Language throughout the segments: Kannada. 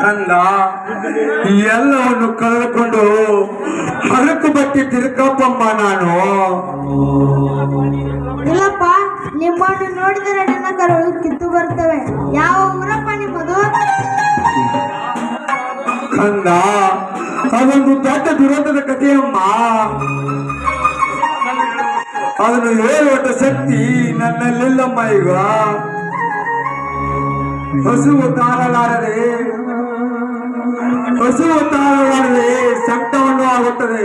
ಕಂದ ಎಲ್ಲವನ್ನು ಕಳೆದುಕೊಂಡು ಹರಕು ಬಟ್ಟಿ ತಿರುಕಪ್ಪಮ್ಮ ನಾನು. ಇಲ್ಲಪ್ಪ ನಿಮ್ಮನ್ನು ನೋಡಿದರೆ ನನ್ನ ಕರುಳು ಕಿತ್ತು ಬರ್ತವೆ ಯಾವ ಊರಪ್ಪ ನಿಮ್ಮದು? ಕಂದ ಅದೊಂದು ದೊಡ್ಡ ದುರಂತದ ಕಥೆಯಮ್ಮ. ಅದನ್ನು ಹೇಳುವಂತ ಶಕ್ತಿ ನನ್ನಲ್ಲಿಲ್ಲಮ್ಮ ಈಗ. ಹಸುವು ತಾಳಲಾರದೆ ಹಸುವು ತಾಳಲಾರದೆ ಸಂಕಟವನ್ನು ಆಗುತ್ತದೆ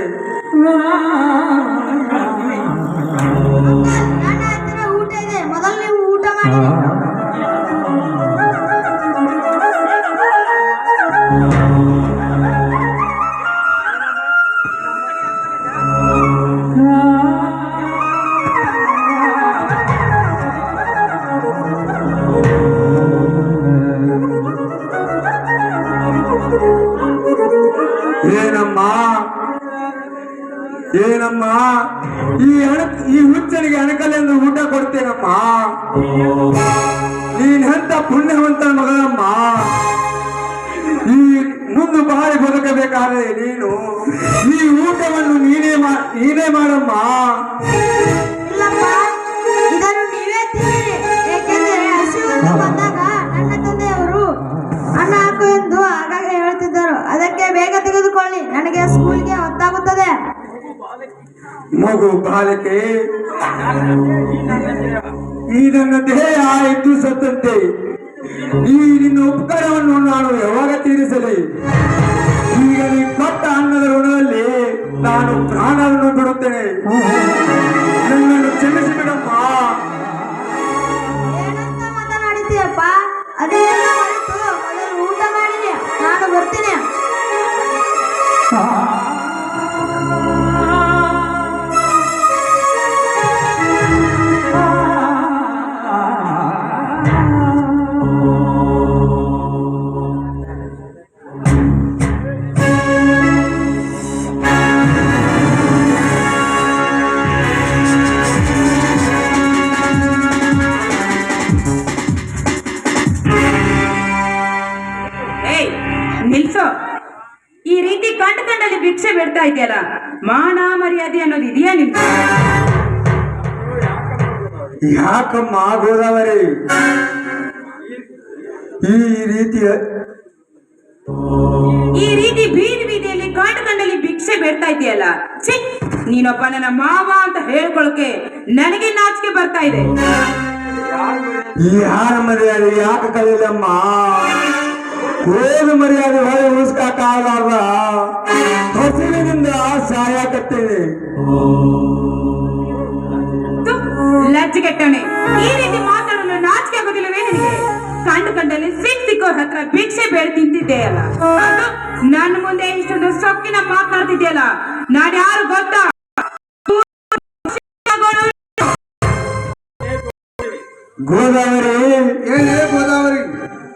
ಏನಮ್ಮ? ಈ ಹಣ ಈ ಹುಚ್ಚನಿಗೆ ಅಣಕಲೆಂದು ಊಟ ಕೊಡ್ತೇನಮ್ಮ? ನೀನೆಂತ ಪುಣ್ಯವಂತ ಮಗಳಮ್ಮ? ಈ ಮುಂದೆ ಬಾಳಿ ಬದುಕಬೇಕಾದ್ರೆ ನೀನು ಈ ಊಟವನ್ನು ನೀನೇ ನೀನೇ ಮಾಡಮ್ಮ. ಇದನ್ನು ನೀವೇ ಏಕೆಂದರೆ ಹಸಿವನ್ನು ಬಂದಾಗ ಮಗು ಬಾಲಕೆ. ಈ ನನ್ನ ದೇಹ ಆಯಿತು ಸತ್ತಂತೆ. ಈ ನಿನ್ನ ಉಪಕಾರವನ್ನು ನಾನು ಯಾವಾಗ ತೀರಿಸಲಿ? ಈಗ ನೀ ಕೊಟ್ಟ ಅನ್ನದ ಋಣದಲ್ಲಿ ನಾನು ಪ್ರಾಣವನ್ನು ಬಿಡುತ್ತೇನೆ. ಕಂಡು ಕಂಡಲ್ಲಿ ಭಿಕ್ಷೆ ಬಿಡ್ತಾ ಇದೆಯಲ್ಲ? ಮಾನ ಮರ್ಯಾದೆ ಅನ್ನೋದು ಇದೆಯಾ ನಿಮ್ಗೆ? ಯಾಕಮ್ಮ ಆಗೋದವರೇ? ಈ ರೀತಿಯ ಈ ರೀತಿ ಬೀದಿ ಬೀದಿಯಲ್ಲಿ ಕಂಡು ಕಂಡಲ್ಲಿ ಭಿಕ್ಷೆ ಬೇಡ್ತಾ ಇದೆಯಲ್ಲ? ಛೀ ನೀನೊಬ್ಬ ನನ್ನ ಮಾವ ಅಂತ ಹೇಳ್ಕೊಳಕ್ಕೆ ನನಗೆ ನಾಚಿಕೆ ಬರ್ತಾ ಇದೆ. ಈ ಯಾರ ಮರ್ಯಾದೆ ಯಾಕೆ ಕಲಿಯಲ್ಲಮ್ಮ? ಹೋದ ಮರ್ಯಾದೆ ಹೊಳೆ ಉಳಿಸ್ಕಾಕಾಗಲಾರ್ದ? ಹಸಿವಿನಿಂದ ಸಾಯಕತ್ತೇನೆ ತು, ಲಜ್ಜೆಗೆಟ್ಟವನೆ ಈ ರೀತಿ ಮಾತಾಡಲು ನಾಚಿಕೆ ಆಗೋದಿಲ್ಲವೇ ನಿನಗೆ? ಕಂಡು ಕಂಡಲ್ಲಿ ಸಿಕ್ ಸಿಕ್ಕೋರ್ ಹತ್ರ ಭಿಕ್ಷೆ ಬೇಡ ತಿಂತಿದ್ದೆಯಲ್ಲ. ನನ್ನ ಮುಂದೆ ಇಷ್ಟೊಂದು ಸೊಕ್ಕಿನ ಮಾತನಾಡ್ತಿದ್ಯಲ್ಲ ನಾನು ಯಾರು ಗೊತ್ತಾ? ಗೋದಾವರಿ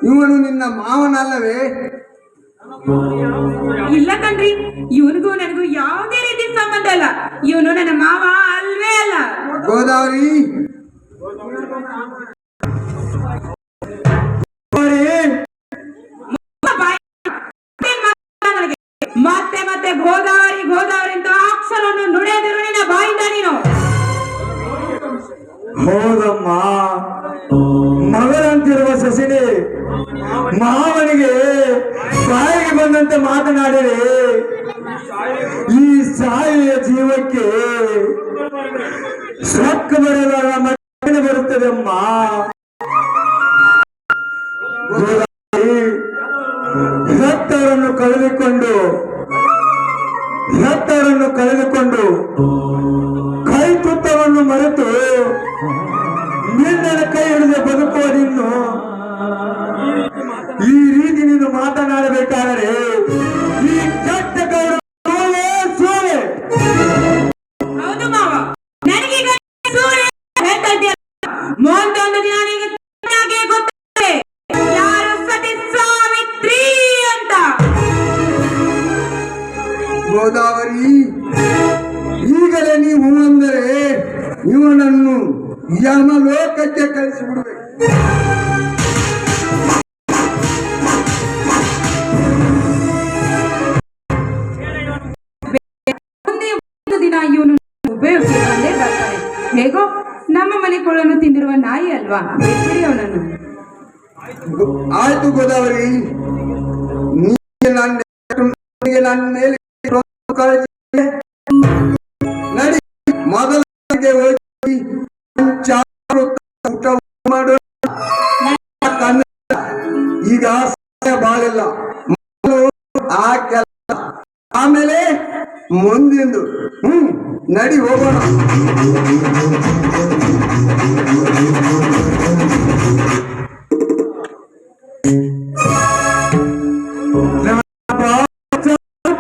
ಇವನು ನಿನ್ನ ಮಾವನಲ್ಲವೇ? ಇಲ್ಲ ಕಣ್ರಿ ಇವನಿಗೂ ನನಗೂ ಯಾವುದೇ ರೀತಿ ಸಂಬಂಧ ಇಲ್ಲ. ಇವನು ನನ್ನ ಮಾವ ಅಲ್ವೇ ಅಲ್ಲ. ಗೋದಾವರಿ ಮಾವನಿಗೆ ಸಾಯಿಗೆ ಬಂದಂತೆ ಮಾತನಾಡಿರಿ. ಈ ಸಾಯಿಯ ಜೀವಕ್ಕೆ ಸೊಕ್ಕ ಬರಲಾರ ಮಕ್ಕಳು ಬರುತ್ತದೆ ಅಮ್ಮ ಕಳೆದುಕೊಂಡು ಹೆತ್ತವರನ್ನು ಕಳೆದುಕೊಂಡು ಕೈ ತುತ್ತವನ್ನು ಮರೆತು ಗೋದಾವರಿ. ಈಗಲೇ ನೀವು ಅಂದರೆ ಇವನನ್ನು ಯಮಲೋಕಕ್ಕೆ ಕಳಿಸಿಬಿಡಬೇಕು. ಹೇಗೋ ನಮ್ಮ ಮನೆ ಕೋಳನ್ನು ತಿಂದಿರುವ ನಾಯಿ ಅಲ್ವಾ? ಅವನನ್ನು. ಆಯ್ತು ಗೋದಾವರಿ. ನನ್ನ ಮೇಲೆ ಕಾಳಜಿ ನಡಿ, ಮೊದಲಿಗೆ ಹೋಗಿ ಚಾರು ಊಟ ಮಾಡು. ಈಗ ಬಾಳಿಲ್ಲ. ಆ ಕೆಲಸ ಆಮೇಲೆ ಮುಂದಿಂದು. ಹ್ಮ್, ನಡಿ ಹೋಗೋಣ.